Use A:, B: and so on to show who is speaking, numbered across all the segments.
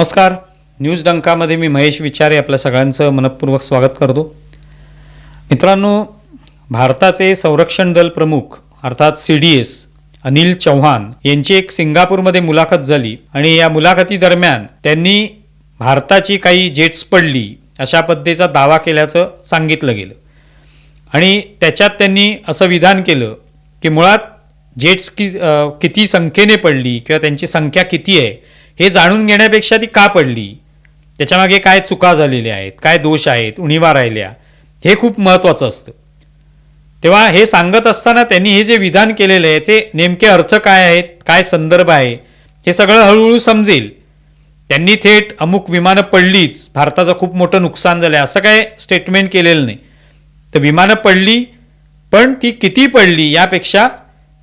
A: नमस्कार. न्यूज डंकामध्ये मी महेश विचारे आपल्या सगळ्यांचं मनपूर्वक स्वागत करतो. मित्रांनो भारताचे संरक्षण दल प्रमुख अर्थात C D S Anil Chauhan यांची एक सिंगापूरमध्ये मुलाखत झाली आणि या मुलाखतीदरम्यान त्यांनी भारताची काही जेट्स पडली अशा पद्धतीचा दावा केल्याचं सांगितलं गेलं. आणि त्याच्यात त्यांनी असं विधान केलं की मुळात जेट्स कि किती संख्येने पडली किंवा त्यांची संख्या किती आहे हे जाणून घेण्यापेक्षा ती का पडली? त्याच्यामागे काय चुका झालेल्या आहेत? काय दोष आहेत? उणीवा राहिल्या. हे खूप महत्त्वाचं असतं. तेव्हा हे सांगत असताना त्यांनी हे जे विधान केलेलं आहे याचे नेमके अर्थ काय आहेत? काय संदर्भ आहे? हे सगळं हळूहळू समजेल. त्यांनी थेट अमुक विमानं पडलीच. भारताचं खूप मोठं नुकसान झालं आहे असं काय स्टेटमेंट केलेलं नाही. तर विमानं पडली पण ती किती पडली यापेक्षा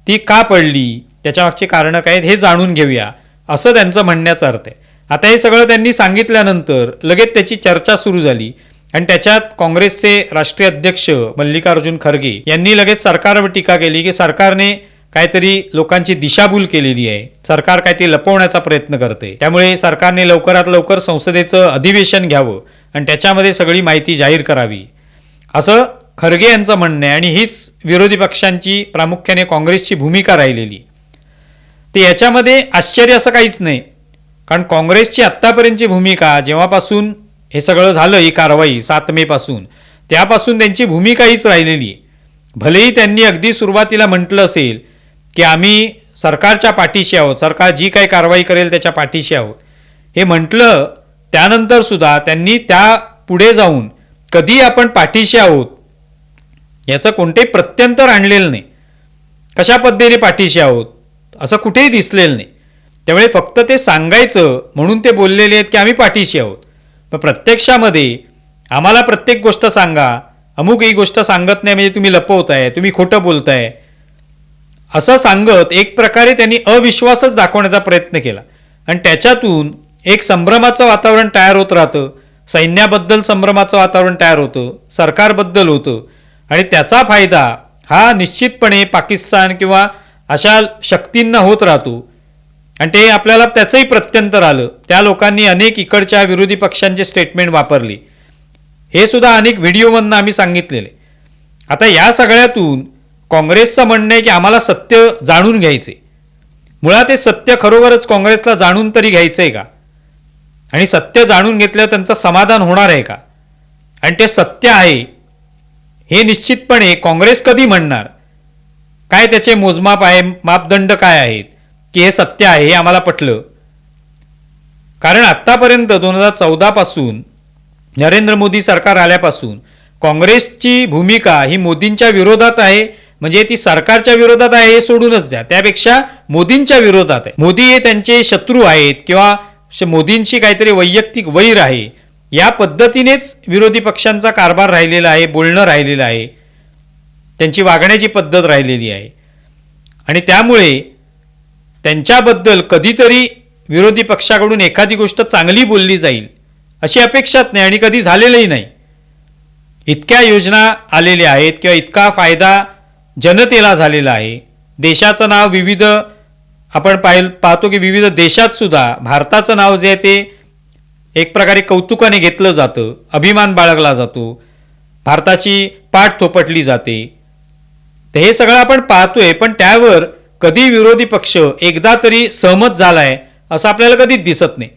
A: ती का पडली? त्याच्यामागची कारणं काय आहेत? हे जाणून घेऊया. असं त्यांचं म्हणण्याचा अर्थ आहे. आता हे सगळं त्यांनी सांगितल्यानंतर लगेच त्याची चर्चा सुरू झाली आणि त्याच्यात काँग्रेसचे राष्ट्रीय अध्यक्ष मल्लिकार्जुन खरगे यांनी लगेच सरकारवर टीका केली की सरकारने काहीतरी लोकांची दिशाभूल केलेली आहे. सरकार काहीतरी लपवण्याचा प्रयत्न करते. त्यामुळे सरकारने लवकरात लवकर संसदेचं अधिवेशन घ्यावं आणि त्याच्यामध्ये सगळी माहिती जाहीर करावी. असं खरगे यांचं म्हणणं आहे आणि हीच विरोधी पक्षांची प्रामुख्याने काँग्रेसची भूमिका राहिलेली. ते याच्यामध्ये आश्चर्य असं काहीच नाही. कारण काँग्रेसची आत्तापर्यंतची भूमिका जेव्हापासून हे सगळं झालं ही कारवाई सात मेपासून त्यापासून त्यांची भूमिका हीच राहिलेली आहे. भलेही त्यांनी अगदी सुरुवातीला म्हटलं असेल की आम्ही सरकारच्या पाठीशी आहोत सरकार जी काही कारवाई करेल त्याच्या पाठीशी आहोत. हे म्हटलं त्यानंतर सुद्धा त्यांनी त्या पुढे जाऊन कधी आपण पाठीशी आहोत याचं कोणतेही प्रत्यंतर आणलेलं नाही. कशा पद्धतीने पाठीशी आहोत? असं कुठेही दिसलेलं नाही. त्यामुळे फक्त ते सांगायचं म्हणून ते बोललेले आहेत की आम्ही पाठीशी आहोत. पण प्रत्यक्षामध्ये आम्हाला प्रत्येक गोष्ट सांगा. अमुक ही गोष्ट सांगत नाही म्हणजे तुम्ही लपवताय तुम्ही खोटं बोलताय. असं सांगत एक प्रकारे त्यांनी अविश्वासच दाखवण्याचा प्रयत्न केला. आणि त्याच्यातून एक संभ्रमाचं वातावरण तयार होत राहतं. सैन्याबद्दल संभ्रमाचं वातावरण तयार होतं. सरकारबद्दल होतं. आणि त्याचा फायदा हा निश्चितपणे पाकिस्तान किंवा अशा शक्तींना होत राहतो. आणि ते आपल्याला त्याचंही प्रत्यंतर आलं. त्या लोकांनी अनेक इकडच्या विरोधी पक्षांचे स्टेटमेंट वापरली. हे सुद्धा अनेक व्हिडिओमधनं आम्ही सांगितलेले. आता या सगळ्यातून काँग्रेसचं म्हणणं आहे की आम्हाला सत्य जाणून घ्यायचे मुळात हे सत्य खरोखरच काँग्रेसला जाणून तरी घ्यायचं आहे का? आणि सत्य जाणून घेतल्यावर त्यांचं समाधान होणार आहे का? आणि ते सत्य आहे हे निश्चितपणे काँग्रेस कधी म्हणणार? काय त्याचे मोजमाप आहे मापदंड काय आहेत? की हे सत्य आहे हे आम्हाला पटलं. कारण आत्तापर्यंत दोन हजार चौदापासून नरेंद्र मोदी सरकार आल्यापासून काँग्रेसची भूमिका ही मोदींच्या विरोधात आहे म्हणजे ती सरकारच्या विरोधात आहे हे सोडूनच द्या. त्यापेक्षा मोदींच्या विरोधात आहे. मोदी हे त्यांचे शत्रू आहेत किंवा श- मोदींशी काहीतरी वैयक्तिक वैर आहे या पद्धतीनेच विरोधी पक्षांचा कारभार राहिलेला आहे बोलणं राहिलेलं आहे. त्यांची वागण्याची पद्धत राहिलेली आहे. आणि त्यामुळे त्यांच्याबद्दल कधीतरी विरोधी पक्षाकडून एखादी गोष्ट चांगली बोलली जाईल अशी अपेक्षाच नाही आणि कधी झालेलंही नाही. इतक्या योजना आलेल्या आहेत किंवा इतका फायदा जनतेला झालेला आहे. देशाचं नाव विविध आपण पाहिल पाहतो की विविध देशातसुद्धा भारताचं नाव जे आहे ते एक प्रकारे कौतुकाने घेतलं जातं अभिमान बाळगला जातो. भारताची पाठ थोपटली जाते. तर हे सगळं आपण पाहतोय पण त्यावर कधी विरोधी पक्ष एकदा तरी सहमत झालाय असं आपल्याला कधीच दिसत नाही.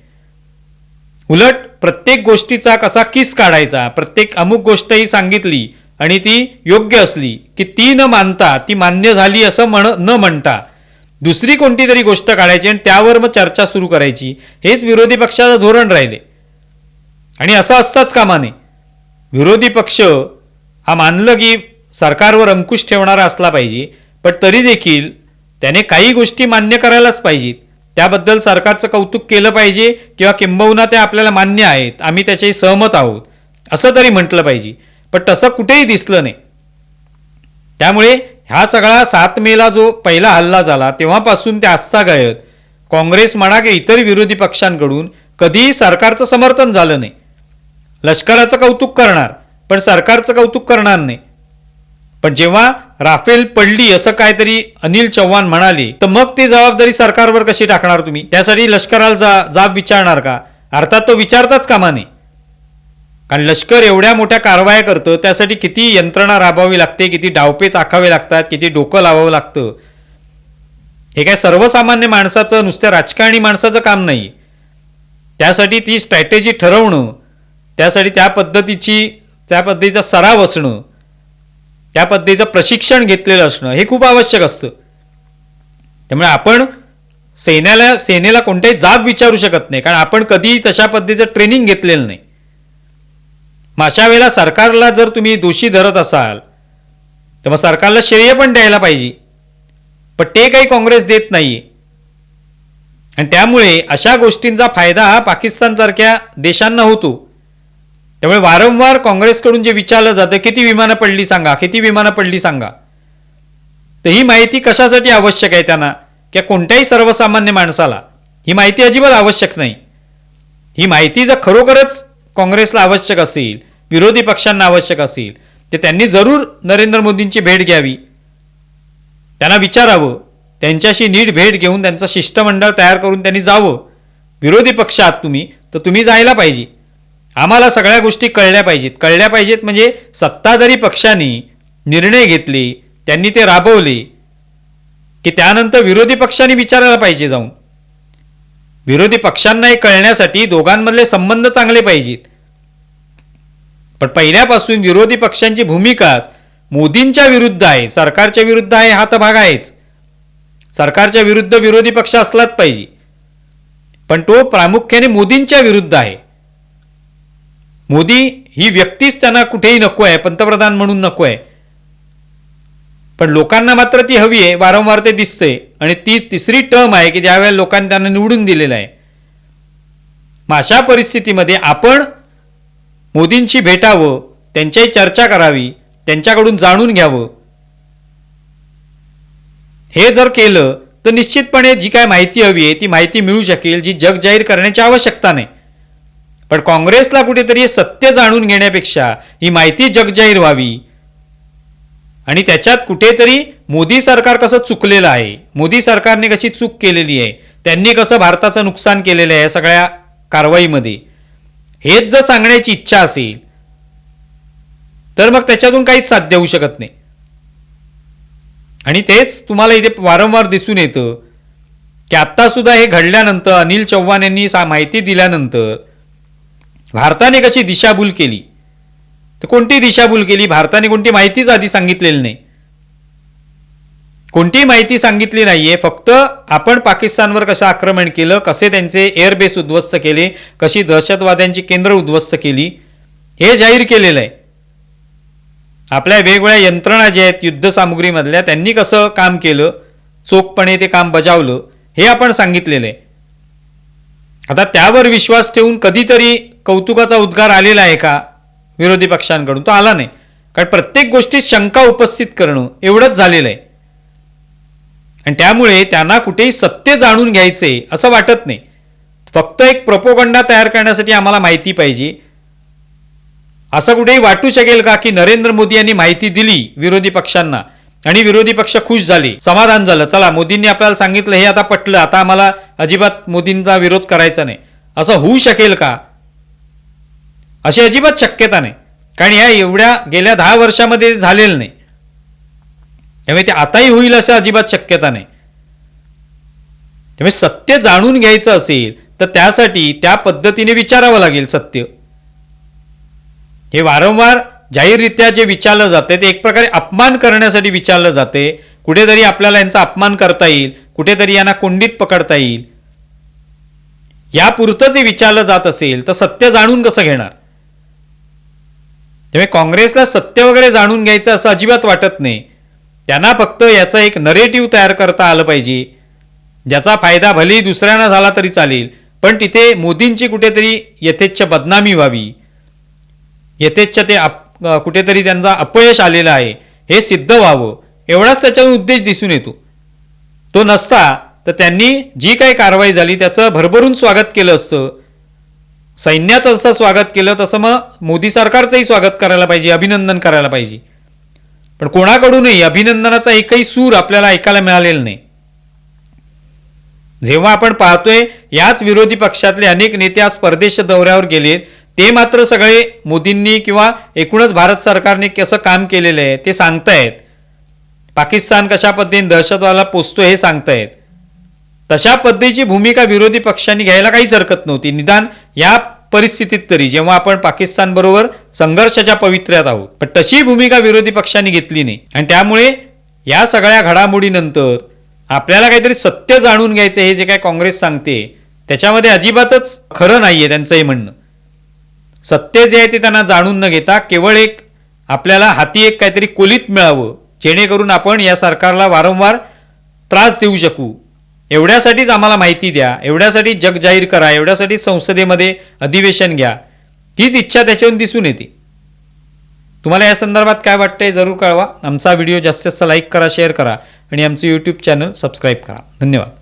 A: उलट प्रत्येक गोष्टीचा कसा किस काढायचा प्रत्येक अमुक गोष्ट ही सांगितली आणि ती योग्य असली की ती न मानता ती मान्य झाली असं म्हण न म्हणता दुसरी कोणती तरी गोष्ट काढायची आणि त्यावर मग चर्चा सुरू करायची हेच विरोधी पक्षाचं धोरण राहिले. आणि असं असताच कामा नये. विरोधी पक्ष हा मानलं की सरकारवर अंकुश ठेवणारा असला पाहिजे पण तरी देखील त्याने काही गोष्टी मान्य करायलाच पाहिजेत. त्याबद्दल सरकारचं कौतुक केलं पाहिजे किंवा किंबहुना त्या आपल्याला मान्य आहेत आम्ही त्याच्याही सहमत आहोत असं तरी म्हटलं पाहिजे. पण तसं कुठेही दिसलं नाही. त्यामुळे हा सगळा सात मेला जो पहिला हल्ला झाला तेव्हापासून ते आस्थागायत काँग्रेस म्हणा की इतर विरोधी पक्षांकडून कधीही सरकारचं समर्थन झालं नाही. लष्कराचं कौतुक करणार पण सरकारचं कौतुक करणार नाही. पण जेव्हा राफेल पडली असं काहीतरी अनिल चव्हाण म्हणाले तर मग ती जबाबदारी सरकारवर कशी टाकणार तुम्ही? त्यासाठी लष्कराला जा जाब विचारणार का? अर्थात तो विचारताच कामा नये. कारण लष्कर एवढ्या मोठ्या कारवाया करतं त्यासाठी किती यंत्रणा राबवावी लागते किती डावपेच आखावे लागतात किती डोकं लावावं लागतं. हे काय सर्वसामान्य माणसाचं नुसत्या राजकारणी माणसाचं काम नाही. त्यासाठी ती स्ट्रॅटेजी ठरवणं त्यासाठी त्या पद्धतीची त्या पद्धतीचा सराव असणं त्या पद्धतीचं प्रशिक्षण घेतलेलं असणं हे खूप आवश्यक असतं. त्यामुळे आपण सेनेला सेनेला कोणताही जाब विचारू शकत नाही कारण आपण कधी तशा पद्धतीचं ट्रेनिंग घेतलेलं नाही. मग अशा वेळेला सरकारला जर तुम्ही दोषी धरत असाल तर मग सरकारला श्रेय पण द्यायला पाहिजे. पण ते काही काँग्रेस देत नाही आणि त्यामुळे अशा गोष्टींचा फायदा हा पाकिस्तानसारख्या देशांना होतो. त्यामुळे वारंवार काँग्रेसकडून जे विचारलं जातं किती विमानं पडली सांगा किती विमानं पडली सांगा. तर ही माहिती कशासाठी आवश्यक आहे त्यांना? किंवा कोणत्याही सर्वसामान्य माणसाला? ही माहिती अजिबात आवश्यक नाही. ही माहिती जर खरोखरच काँग्रेसला आवश्यक असेल विरोधी पक्षांना आवश्यक असेल तर त्यांनी जरूर नरेंद्र मोदींची भेट घ्यावी. त्यांना विचारावं. त्यांच्याशी नीट भेट घेऊन त्यांचं शिष्टमंडळ तयार करून त्यांनी जावं. विरोधी पक्ष आहात तुम्ही तर तुम्ही जायला पाहिजे. आम्हाला सगळ्या गोष्टी कळल्या पाहिजेत. कळल्या पाहिजेत म्हणजे सत्ताधारी पक्षांनी निर्णय घेतले त्यांनी ते राबवले की त्यानंतर विरोधी पक्षांनी विचारायला पाहिजे जाऊन. विरोधी पक्षांनाही कळण्यासाठी दोघांमधले संबंध चांगले पाहिजेत. पण पहिल्यापासून विरोधी पक्षांची भूमिकाच मोदींच्या विरुद्ध आहे. सरकारच्या विरुद्ध आहे हा तर भाग आहेच. सरकारच्या विरुद्ध विरोधी पक्ष असलाच पाहिजे. पण तो प्रामुख्याने मोदींच्या विरुद्ध आहे. मोदी ही व्यक्तीच त्यांना कुठेही नको आहे पंतप्रधान म्हणून नको आहे. पण लोकांना मात्र ती हवी आहे वारंवार ते दिसतंय. आणि ती तिसरी टर्म आहे की ज्यावेळेला लोकांनी त्यांना निवडून दिलेलं आहे. मग अशा परिस्थितीमध्ये आपण मोदींशी भेटावं त्यांच्याही चर्चा करावी त्यांच्याकडून जाणून घ्यावं. हे जर केलं तर निश्चितपणे जी काय माहिती हवी आहे ती माहिती मिळू शकेल जी जग जाहीर करण्याची आवश्यकता नाही. पण काँग्रेसला कुठेतरी सत्य जाणून घेण्यापेक्षा ही माहिती जगजाहीर व्हावी. आणि त्याच्यात कुठेतरी मोदी सरकार कसं चुकलेलं आहे मोदी सरकारने कशी चूक केलेली आहे त्यांनी कसं भारताचं नुकसान केलेलं आहे या सगळ्या कारवाईमध्ये हेच जर सांगण्याची इच्छा असेल तर मग त्याच्यातून काहीच साध्य होऊ शकत नाही. आणि तेच तुम्हाला इथे वारंवार दिसून येतं की आत्तासुद्धा हे घडल्यानंतर अनिल चव्हाण यांनी सा माहिती दिल्यानंतर भारताने कशी दिशाभूल केली? तर कोणती दिशाभूल केली? भारताने कोणती माहितीच आधी सांगितलेली नाही. कोणतीही माहिती सांगितली नाहीये. फक्त आपण पाकिस्तानवर कसं आक्रमण केलं कसे त्यांचे एअरबेस उद्ध्वस्त केले कशी दहशतवाद्यांची केंद्र उद्ध्वस्त केली हे जाहीर केलेलं आहे. आपल्या वेगवेगळ्या यंत्रणा ज्या आहेत युद्धसामुग्रीमधल्या त्यांनी कसं काम केलं चोखपणे ते काम बजावलं हे आपण सांगितलेलं आहे. आता त्यावर विश्वास ठेवून कधीतरी कौतुकाचा उद्गार आलेला आहे का विरोधी पक्षांकडून? तो आला नाही. कारण प्रत्येक गोष्टीत शंका उपस्थित करणं एवढंच झालेलं आहे. आणि त्यामुळे त्यांना कुठेही सत्य जाणून घ्यायचे असं वाटत नाही. फक्त एक प्रोपोगंडा तयार करण्यासाठी आम्हाला माहिती पाहिजे. असं कुठेही वाटू शकेल का की नरेंद्र मोदी यांनी माहिती दिली विरोधी पक्षांना? आणि विरोधी पक्ष खुश झाले समाधान झालं. चला मोदींनी आपल्याला सांगितलं हे आता पटलं. आता आम्हाला अजिबात मोदींचा विरोध करायचा नाही. असं होऊ शकेल का? अशी अजिबात शक्यता नाही. कारण या एवढ्या गेल्या दहा वर्षामध्ये झालेलं नाही. त्यामुळे ते आताही होईल असं अजिबात शक्यता नाही. त्यामुळे सत्य जाणून घ्यायचं असेल तर त्यासाठी त्या पद्धतीने विचारावं लागेल सत्य. हे वारंवार जाहीररित्या जे विचारलं जाते ते एक प्रकारे अपमान करण्यासाठी विचारलं जाते कुठेतरी आपल्याला यांचा अपमान करता येईल कुठेतरी यांना कोंडीत पकडता येईल. यापुरतं जे विचारलं जात असेल तर सत्य जाणून कसं घेणार? त्यामुळे काँग्रेसला सत्य वगैरे जाणून घ्यायचं असं अजिबात वाटत नाही. त्यांना फक्त याचं एक नरेटिव्ह तयार करता आलं पाहिजे. ज्याचा फायदा भलेही दुसऱ्यांना झाला तरी चालेल पण तिथे मोदींची कुठेतरी यथेच्छ बदनामी व्हावी. यथेच्छ ते अप कुठेतरी त्यांचा अपयश आलेलं आहे. हे सिद्ध व्हावं. एवढाच त्याच्यावर उद्देश दिसून येतो. तो नसता तर त्यांनी जी काही कारवाई झाली त्याचं भरभरून स्वागत केलं असतं. सैन्याचं जसं स्वागत केलं तसं मग मोदी सरकारचंही स्वागत करायला पाहिजे अभिनंदन करायला पाहिजे. पण कोणाकडूनही अभिनंदनाचा एकही सूर आपल्याला ऐकायला मिळालेला नाही. जेव्हा आपण पाहतोय याच विरोधी पक्षातले अनेक नेते आज परदेश दौऱ्यावर गेले ते मात्र सगळे मोदींनी किंवा एकूणच भारत सरकारने कसं काम केलेलं आहे ते सांगतायत. पाकिस्तान कशा पद्धतीने दहशतवादाला पोचतोय हे सांगतायत. तशा पद्धतीची भूमिका विरोधी पक्षांनी घ्यायला काहीच हरकत नव्हती. निदान या परिस्थितीत तरी जेव्हा आपण पाकिस्तान बरोबर संघर्षाच्या पवित्र्यात आहोत पण तशी भूमिका विरोधी पक्षांनी घेतली नाही. आणि त्यामुळे या सगळ्या घडामोडीनंतर आपल्याला काहीतरी सत्य जाणून घ्यायचं हे जे काय काँग्रेस सांगते त्याच्यामध्ये अजिबातच खरं नाहीये त्यांचं हे म्हणणं. सत्य जे आहे ते त्यांना जाणून न घेता केवळ एक आपल्याला हाती एक काहीतरी कोलीत मिळावं जेणेकरून आपण या सरकारला वारंवार त्रास देऊ शकू. एवढ्यासाठीच आम्हाला माहिती द्या एवढ्यासाठी जग जाहीर करा एवढ्यासाठी संसदेमध्ये अधिवेशन घ्या. हीच इच्छा त्याच्यावरून दिसून येते. तुम्हाला या संदर्भात काय वाटतंय जरूर कळवा. आमचा व्हिडिओ जास्तीत जास्त लाईक करा शेअर करा आणि आमचं यूट्यूब चॅनल सबस्क्राईब करा. धन्यवाद.